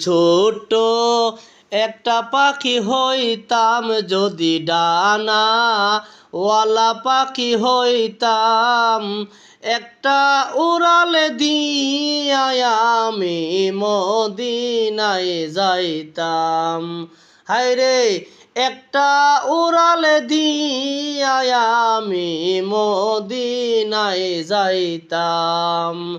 ছোট্ট একটা পাখি হইতাম যদি ডানা ওয়ালা পাখি হইতাম। একটা উড়ালে দিয়া আমি মদিনায় যাইতাম। হায়রে একটা উড়ালে দিয়া আমি মদিনায় যাইতাম।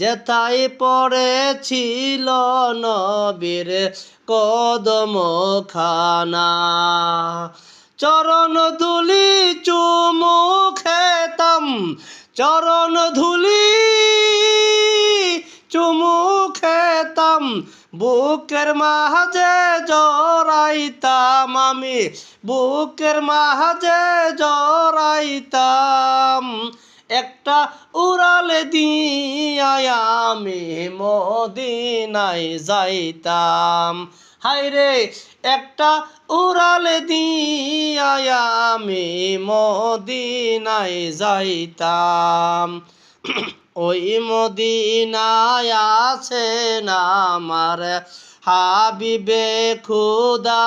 যেথাই পড়েছিল নবীর কদম খানা চরণ ধুলি চুমু খেতাম, চরণ ধুলি চুমু খেতাম। বুকের মাঝে জড়াইতাম আমি, বুকের মাঝে জড়াইতাম। একটা উড়ালে দিয়া আমি মদিনায় যাইতাম। হায়রে, একটা উড়ালে দিয়া আমি মদিনায় যাইতাম। ওই মদিনায় আছে না আমার হাবিবে খুদা।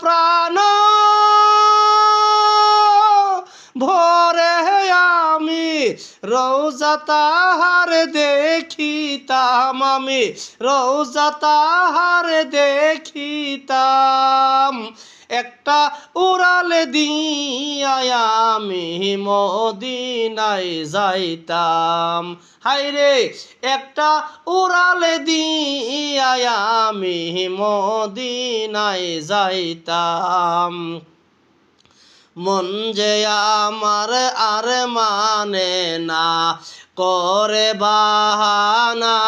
প্রাণ। ভরে আমি রৌজা তাহার দেখিতাম আমি রৌজা তাহার দেখিতাম। একটা উড়ালে দিয়া আমি মদিনায় যাইতাম। হায়রে, একটা উড়ালে দিয়া আমি মদিনায় যাইতাম। মন যে আমার আর মানে না, করে বাহানা।